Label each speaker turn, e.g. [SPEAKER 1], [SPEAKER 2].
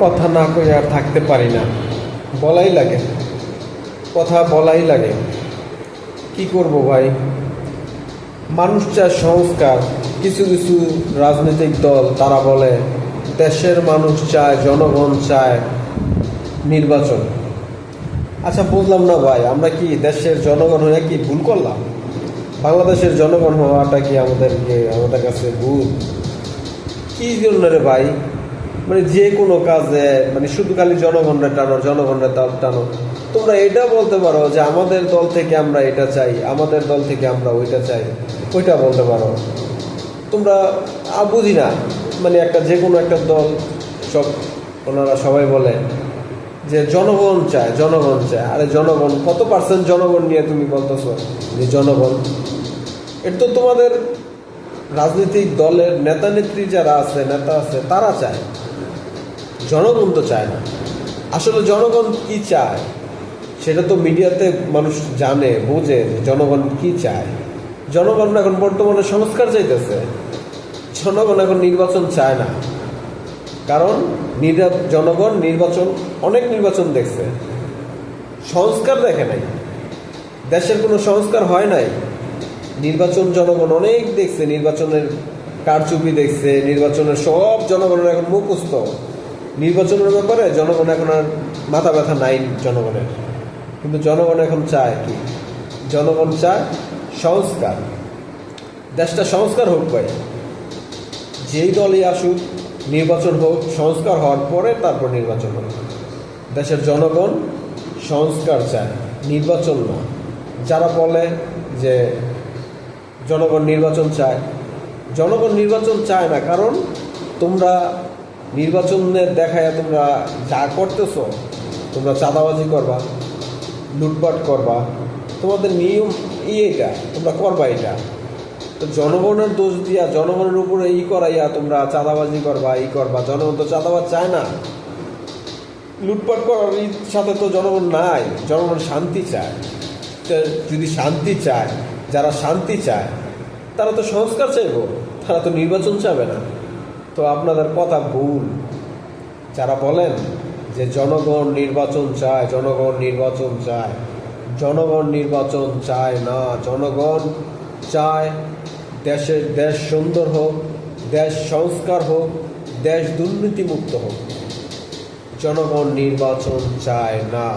[SPEAKER 1] কথা না কয়ে আর থাকতে পারি না। বলাই লাগে। কথা বলাই লাগে। কি করব ভাই? মানুষ চায় সংস্কার। কিছু কিছু রাজনৈতিক দল, তারা বলে, দেশের মানুষ চায়, জনগণ চায় নির্বাচন। আচ্ছা বুঝলাম না ভাই, আমরা কি দেশের জনগণ হয়ে কি ভুল করলাম? বাংলাদেশের জনগণ হওয়াটা কি আমাদেরকে, আমাদের কাছে ভুল? কী জন্য রে ভাই? মানে যে কোনো কাজে মানে শুধু খালি জনগণরে টানো, জনগণরে দল টানো। তোমরা এটা বলতে পারো যে আমাদের দল থেকে আমরা এটা চাই, আমাদের দল থেকে আমরা ওইটা চাই, ওইটা বলতে পারো। তোমরা বুঝি না মানে একটা যে কোনো একটা দল, সব ওনারা সবাই বলে যে জনগণ চায় জনগণ চায়। আরে জনগণ, কত পার্সেন্ট জনগণ নিয়ে তুমি বলতেছো যে জনগণ? এটা তো তোমাদের রাজনৈতিক দলের নেতা নেত্রী যারা আছে, নেতা আছে, তারা চায়। জনগণ তো চায় না। আসলে জনগণ কি চায়? সেটা তো মিডিয়াতে মানুষ জানে, বোঝে যে জনগণ কি চায়। জনগণ এখন বর্তমানে সংস্কার চাইতেছে। জনগণ এখন নির্বাচন চায় না। কারণ জনগণ নির্বাচন, অনেক নির্বাচন দেখছে। সংস্কার দেখে নাই। দেশের কোনো সংস্কার হয় নাই। নির্বাচন জনগণ অনেক দেখছে, নির্বাচনের কারচুপি দেখছে, নির্বাচনের সব জনগণের এখন মুখস্থ। নির্বাচনের ব্যাপারে জনগণ এখন আর মাথা ব্যথা নাই জনগণের। কিন্তু জনগণ এখন চায় কি? জনগণ চায় সংস্কার। দেশটা সংস্কার হোক ভাই। যেই দলই আসুক, নির্বাচন হোক, সংস্কার হওয়ার পরে তারপর নির্বাচন হোক দেশের জনগণ সংস্কার চায়, নির্বাচন না। যারা বলে যে জনগণ নির্বাচন চায়। জনগণ নির্বাচন চায় না, কারণ তোমরা নির্বাচনের দেখায় তোমরা যা করতেছো, তোমরা চাঁদাবাজি করবা, লুটপাট করবা। তোমাদের নিয়ম ই এটা তোমরা করবা এটা তো জনগণের দোষ দিয়া, জনগণের উপরে ই করাইয়া তোমরা চাঁদাবাজি করবা, ই করবা। জনগণ তো চাঁদাবাজ চায় না। লুটপাট করার সাথে তো জনগণ নাই, জনগণ শান্তি চায়। তো যদি শান্তি চায় যারা শান্তি চায়, তারা তো সংস্কার চাইব, তারা তো নির্বাচন চাবে না। তো আপনাদের কথা ভুল। যারা বলেন যে জনগণ নির্বাচন চায়, জনগণ নির্বাচন চায়, জনগণ নির্বাচন চায় না, জনগণ চায় দেশের দেশ সুন্দর হোক, দেশ সংস্কার হোক, দেশ দুর্নীতিমুক্ত হোক। জনগণ নির্বাচন চায় না।